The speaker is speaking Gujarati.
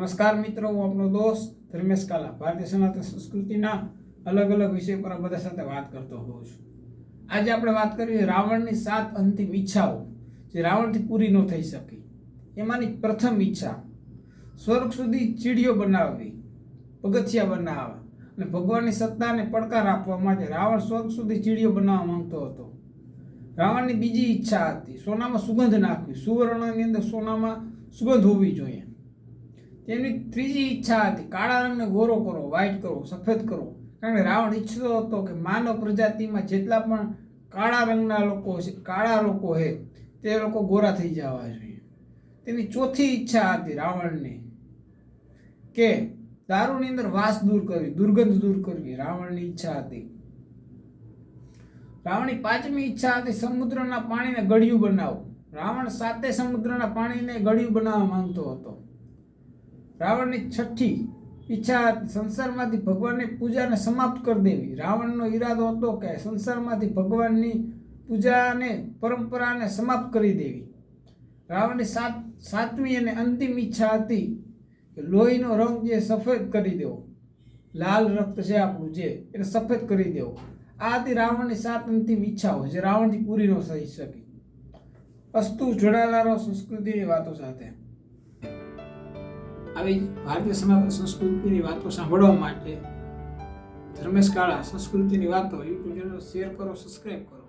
નમસ્કાર મિત્રો, હું આપનો દોસ્ત ધર્મેશ કાલા, ભારતીય સનાતન સંસ્કૃતિના અલગ અલગ વિષય પર આ બધા સાથે વાત કરતો હોઉં છું. આજે આપણે વાત કરીએ રાવણની સાત અંતિમ ઈચ્છાઓ, જે રાવણથી પૂરી ન થઈ શકી. એમાંની પ્રથમ ઈચ્છા, સ્વર્ગ સુધી ચીડીઓ બનાવવી, પગથિયા બનાવવા અને ભગવાનની સત્તાને પડકાર આપવા માટે રાવણ સ્વર્ગ સુધી ચીડીઓ બનાવવા માંગતો હતો. રાવણની બીજી ઈચ્છા હતી, સોનામાં સુગંધ નાખવી. સુવર્ણની અંદર સોનામાં સુગંધ હોવી જોઈએ. તેમની ત્રીજી ઈચ્છા હતી, કાળા રંગને ગોરો કરો વ્હાઈટ કરો, સફેદ કરો. કારણ કે રાવણ ઈચ્છતો હતો કે માનવ પ્રજાતિમાં જેટલા પણ કાળા રંગના લોકો છે, કાળા લોકો છે તે લોકો ગોરા થઈ જવા જોઈએ. તેની ચોથી ઈચ્છા હતી રાવણની કે દારૂની અંદર વાસ દૂર કરવી, દુર્ગંધ દૂર કરવી, રાવણની ઈચ્છા હતી. રાવણની પાંચમી ઈચ્છા હતી સમુદ્રના પાણીને ગળ્યું બનાવવું. રાવણ સાતે સમુદ્રના પાણીને ગળ્યું બનાવવા માંગતો હતો. રાવણની છઠ્ઠી ઈચ્છા સંસારમાંથી ભગવાનની પૂજાને સમાપ્ત કરી દેવી. રાવણનો ઈરાદો હતો કે સંસારમાંથી ભગવાનની પૂજાને, પરંપરાને સમાપ્ત કરી દેવી. રાવણની સાત, સાતમી અને અંતિમ ઈચ્છા હતી કે લોહીનો રંગ જે સફેદ કરી દેવો. લાલ રક્ત છે આપણું જે, એને સફેદ કરી દેવો. આ હતી રાવણની સાત અંતિમ ઈચ્છાઓ જે રાવણથી પૂરી ન થઈ શકી. અસ્તુ જોડાયેલા રહો સંસ્કૃતિની વાતો સાથે. આવી ભારતીય સનાતન સંસ્કૃતિની વાતો સાંભળવા માટે ધર્મેશ કાળા સંસ્કૃતિની વાતો યુટ્યુબ ચેનલ શેર કરો સબસ્ક્રાઈબ કરો.